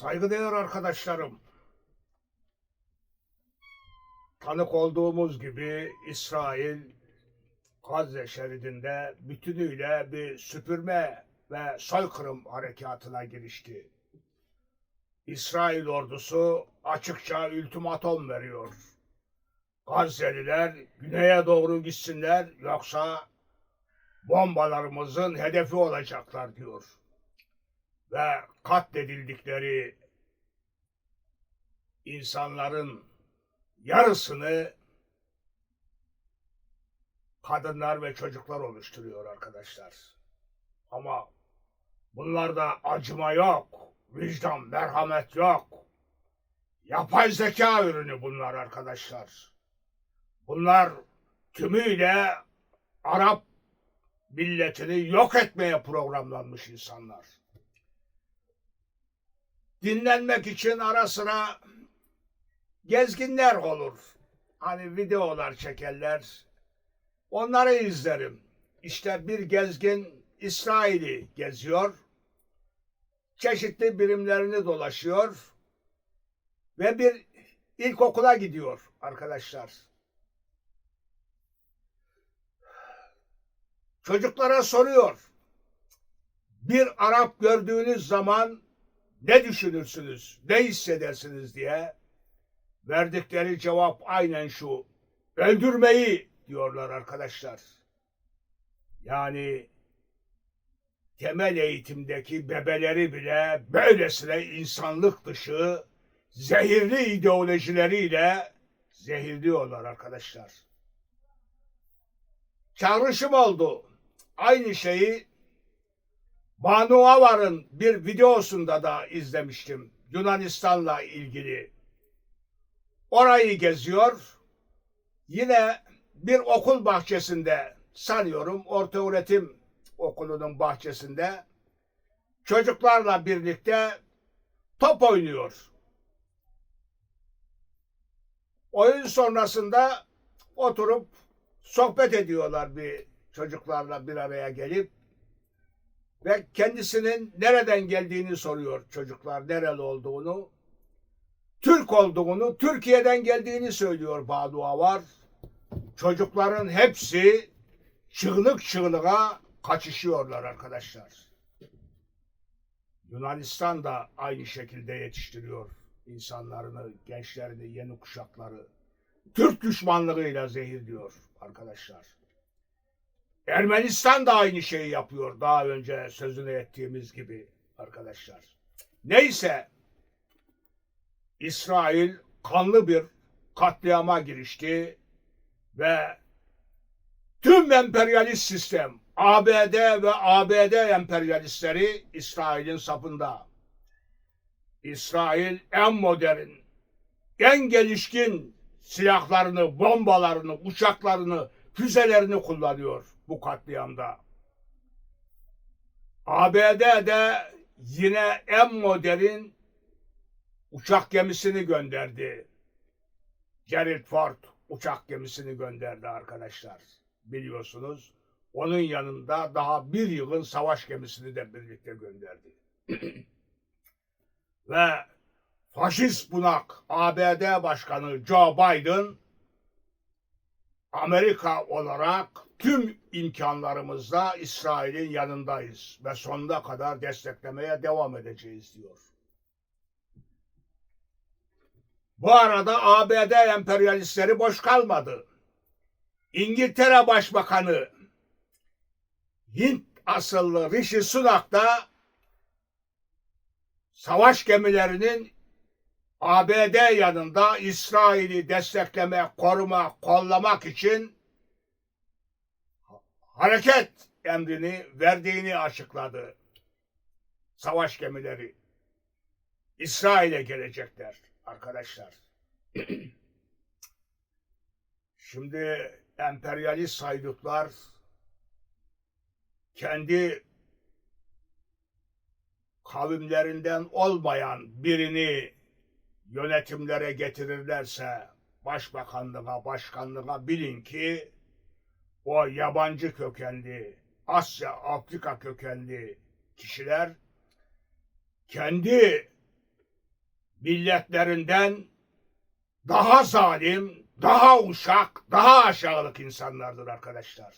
Saygıdeğer arkadaşlarım, tanık olduğumuz gibi İsrail Gazze şeridinde bütünüyle bir süpürme ve soykırım harekatına girişti. İsrail ordusu açıkça ultimatom veriyor. Gazze'liler güneye doğru gitsinler yoksa bombalarımızın hedefi olacaklar diyor. Ve katledildikleri insanların yarısını kadınlar ve çocuklar oluşturuyor arkadaşlar. Ama bunlarda acıma yok, vicdan, merhamet yok. Yapay zeka ürünü bunlar arkadaşlar. Bunlar tümüyle Arap milletini yok etmeye programlanmış insanlar. Dinlenmek için ara sıra gezginler olur. Hani videolar çekerler. Onları izlerim. İşte bir gezgin İsrail'i geziyor. Çeşitli birimlerini dolaşıyor. Ve bir ilkokula gidiyor arkadaşlar. Çocuklara soruyor. Bir Arap gördüğünüz zaman ne düşünürsünüz, ne hissedersiniz diye. Verdikleri cevap aynen şu. Öldürmeyi diyorlar arkadaşlar. Yani temel eğitimdeki bebeleri bile böylesine insanlık dışı zehirli ideolojileriyle zehirliyorlar arkadaşlar. Çağrışım oldu. Aynı şeyi Banu Avar'ın bir videosunda da izlemiştim. Yunanistan'la ilgili. Orayı geziyor. Yine bir okul bahçesinde sanıyorum orta öğretim okulunun bahçesinde çocuklarla birlikte top oynuyor. Oyun sonrasında oturup sohbet ediyorlar bir çocuklarla bir araya gelip ve kendisinin nereden geldiğini soruyor çocuklar nereli olduğunu. Türk olduğunu, Türkiye'den geldiğini söylüyor Badu Avar. Çocukların hepsi çığlık çığlığa kaçışıyorlar arkadaşlar. Yunanistan da aynı şekilde yetiştiriyor insanlarını, gençlerini, yeni kuşakları. Türk düşmanlığıyla zehirliyor arkadaşlar. Ermenistan da aynı şeyi yapıyor daha önce sözünü ettiğimiz gibi arkadaşlar. Neyse İsrail kanlı bir katliama girişti ve tüm emperyalist sistem ABD ve ABD emperyalistleri İsrail'in sapında. İsrail en modern, en gelişkin silahlarını, bombalarını, uçaklarını, füzelerini kullanıyor bu katliamda. ABD de yine en modern uçak gemisini gönderdi. Gerald Ford uçak gemisini gönderdi arkadaşlar. Biliyorsunuz. Onun yanında daha bir yılın savaş gemisini de birlikte gönderdi. Ve faşist bunak ABD Başkanı Joe Biden Amerika olarak tüm imkanlarımızla İsrail'in yanındayız ve sonuna kadar desteklemeye devam edeceğiz diyor. Bu arada ABD emperyalistleri boş kalmadı. İngiltere Başbakanı Hint asıllı Rishi Sunak da savaş gemilerinin ABD yanında İsrail'i destekleme, koruma, kollamak için hareket emrini verdiğini açıkladı. Savaş gemileri İsrail'e gelecekler arkadaşlar. Şimdi emperyalist saydıklar kendi kavimlerinden olmayan birini yönetimlere getirirlerse başbakanlığa, başkanlığa bilin ki o yabancı kökenli, Asya, Afrika kökenli kişiler kendi milletlerinden daha zalim, daha uşak, daha aşağılık insanlardır arkadaşlar.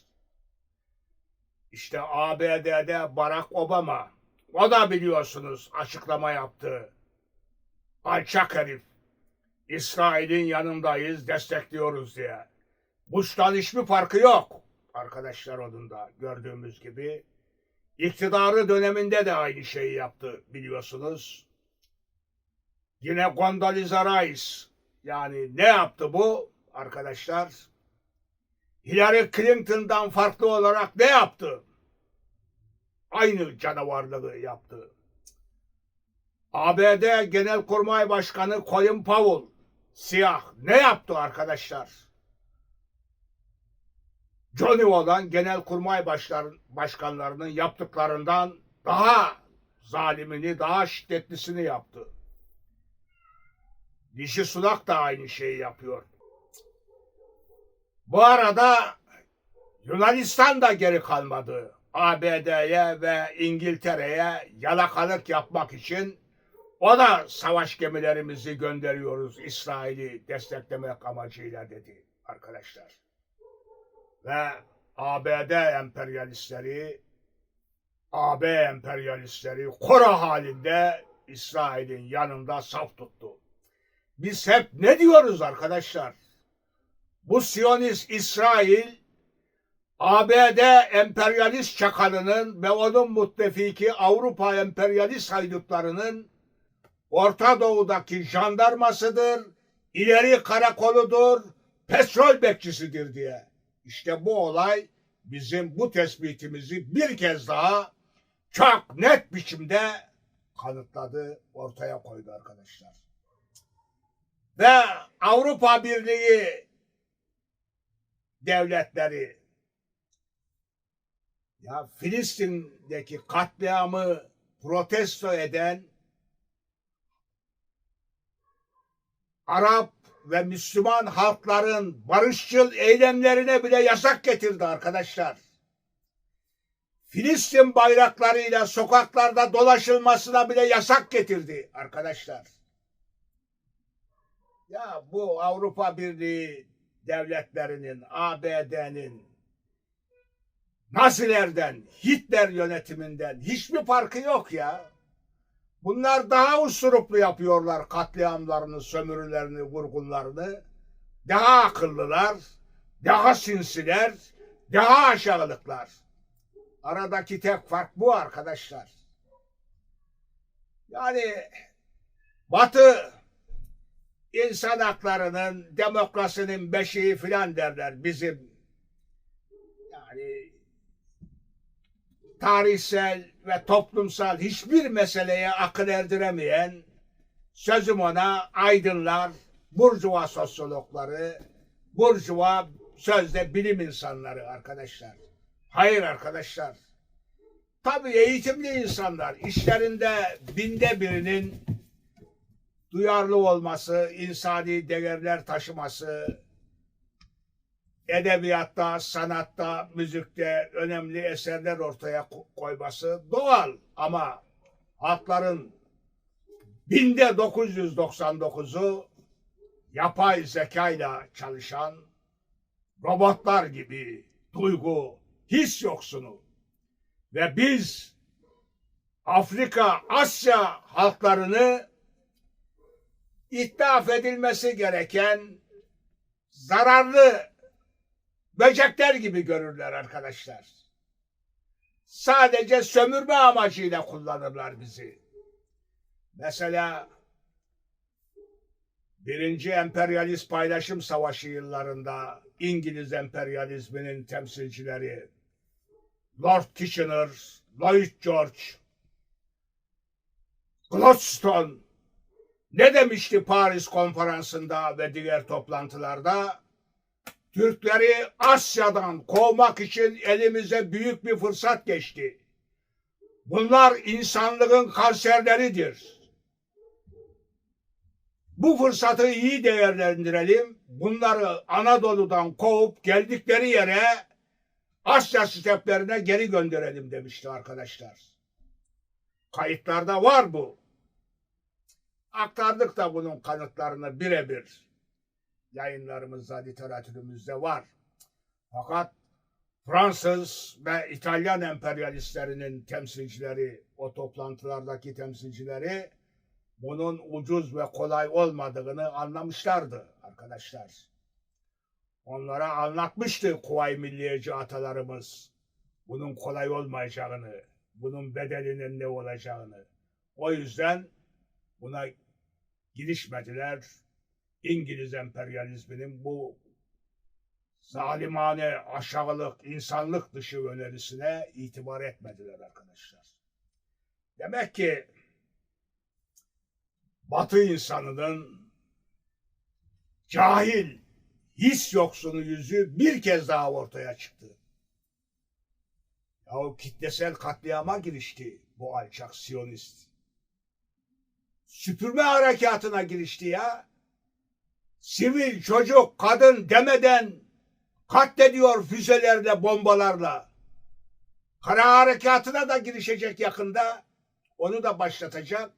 İşte ABD'de Barack Obama, o da biliyorsunuz açıklama yaptı. Alçak herif. İsrail'in yanındayız, destekliyoruz diye. Bush'tan hiçbir farkı yok. Arkadaşlar onun da gördüğümüz gibi. İktidarı döneminde de aynı şeyi yaptı biliyorsunuz. Yine Condoleezza Rice. Yani ne yaptı bu arkadaşlar? Hillary Clinton'dan farklı olarak ne yaptı? Aynı canavarlığı yaptı. ABD Genelkurmay Başkanı Colin Powell siyah ne yaptı arkadaşlar? Johnny olan genelkurmay başlar, başkanlarının yaptıklarından daha zalimini, daha şiddetlisini yaptı. Dişi Sunak da aynı şeyi yapıyor. Bu arada Yunanistan da geri kalmadı. ABD'ye ve İngiltere'ye yalakalık yapmak için o da savaş gemilerimizi gönderiyoruz İsrail'i desteklemek amacıyla dedi arkadaşlar. Ve ABD emperyalistleri AB emperyalistleri kora halinde İsrail'in yanında saf tuttu. Biz hep ne diyoruz arkadaşlar? Bu Siyonist İsrail ABD emperyalist çakalının ve onun müttefiki Avrupa emperyalist haydutlarının Orta Doğu'daki jandarmasıdır, ileri karakoludur, petrol bekçisidir diye. İşte bu olay bizim bu tespitimizi bir kez daha çok net biçimde kanıtladı, ortaya koydu arkadaşlar. Ve Avrupa Birliği devletleri ya Filistin'deki katliamı protesto eden Arap ve Müslüman halkların barışçıl eylemlerine bile yasak getirdi arkadaşlar. Filistin bayraklarıyla sokaklarda dolaşılmasına bile yasak getirdi arkadaşlar. Ya bu Avrupa Birliği devletlerinin, ABD'nin Nazilerden, Hitler yönetiminden hiçbir farkı yok ya. Bunlar daha usuruplu yapıyorlar katliamlarını, sömürülerini, vurgunlarını. Daha akıllılar, daha sinsiler, daha aşağılıklar. Aradaki tek fark bu arkadaşlar. Yani Batı insan haklarının, demokrasinin beşiği filan derler bizim. Yani tarihsel ve toplumsal hiçbir meseleye akıl erdiremeyen sözüm ona aydınlar, burjuva sosyologları, burjuva sözde bilim insanları arkadaşlar. Hayır arkadaşlar. Tabii eğitimli insanlar işlerinde binde birinin duyarlı olması, insani değerler taşıması, edebiyatta, sanatta, müzikte önemli eserler ortaya koyması doğal ama halkların binde 999'u yapay zekayla çalışan robotlar gibi duygu, his yoksunu ve biz Afrika, Asya halklarını ithaf edilmesi gereken zararlı böcekler gibi görürler arkadaşlar. Sadece sömürme amacıyla kullanırlar bizi. Mesela birinci emperyalist paylaşım savaşı yıllarında İngiliz emperyalizminin temsilcileri Lord Kitchener, Lloyd George, Gladstone ne demişti Paris konferansında ve diğer toplantılarda? Türkleri Asya'dan kovmak için elimize büyük bir fırsat geçti. Bunlar insanlığın kanserleridir. Bu fırsatı iyi değerlendirelim. Bunları Anadolu'dan kovup geldikleri yere Asya steplerine geri gönderelim demişti arkadaşlar. Kayıtlarda var bu. aktardık da bunun kanıtlarını birebir. Yayınlarımızda, literatürümüzde var. Fakat Fransız ve İtalyan emperyalistlerinin temsilcileri, o toplantılardaki temsilcileri bunun ucuz ve kolay olmadığını anlamışlardı arkadaşlar. Onlara anlatmıştı Kuvayi Milliyeci atalarımız. Bunun kolay olmayacağını, bunun bedelinin ne olacağını. O yüzden buna girişmediler. İngiliz emperyalizminin bu zalimane, aşağılık, insanlık dışı önerisine itibar etmediler arkadaşlar. Demek ki Batı insanının cahil, his yoksunu yüzü bir kez daha ortaya çıktı. Ya kitlesel katliama girişti bu alçak siyonist. Süpürme harekatına girişti ya. Sivil, çocuk, kadın demeden katlediyor füzelerle, bombalarla. Kara harekatına da girişecek yakında. Onu da başlatacak.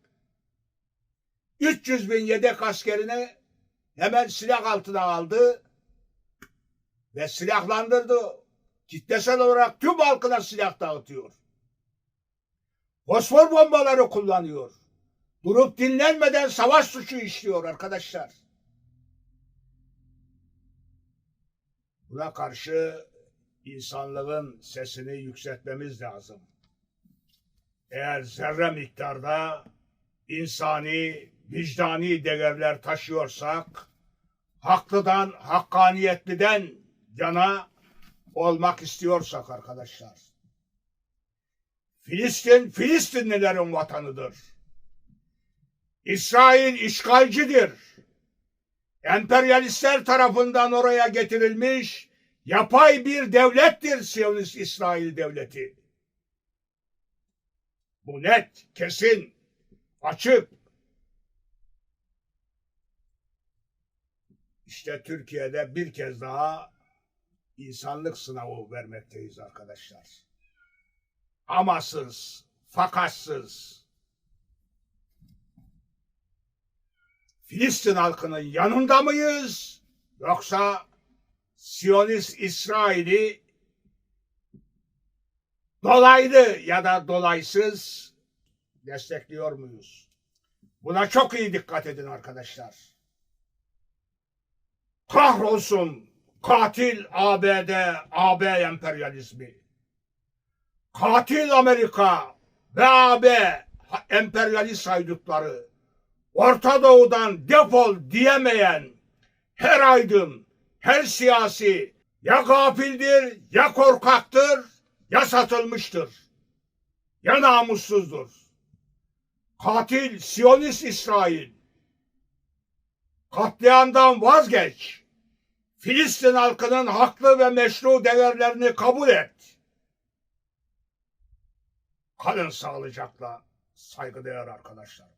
300 bin yedek askerini hemen silah altına aldı ve silahlandırdı. Kitlesel olarak tüm halkına silah dağıtıyor. Fosfor bombaları kullanıyor. Durup dinlenmeden savaş suçu işliyor arkadaşlar. Buna karşı insanlığın sesini yükseltmemiz lazım. Eğer zerre miktarda insani, vicdani değerler taşıyorsak, haklıdan, hakkaniyetliden yana olmak istiyorsak arkadaşlar. Filistin, Filistinlilerin vatanıdır. İsrail işgalcidir. Emperyalistler tarafından oraya getirilmiş yapay bir devlettir Siyonist İsrail devleti. Bu net, kesin, açık. İşte Türkiye'de bir kez daha insanlık sınavı vermekteyiz arkadaşlar. Amasız, fakatsız. Filistin halkının yanında mıyız? Yoksa Siyonist İsrail'i dolaylı ya da dolaysız destekliyor muyuz? Buna çok iyi dikkat edin arkadaşlar. Kahrolsun katil ABD, AB emperyalizmi. Katil Amerika ve AB emperyalist haydutları Orta Doğu'dan defol diyemeyen her aydın, her siyasi ya gafildir, ya korkaktır, ya satılmıştır, ya namussuzdur. Katil Siyonist İsrail, katliamdan vazgeç. Filistin halkının haklı ve meşru değerlerini kabul et. Kalın sağlıcakla saygıdeğer arkadaşlar.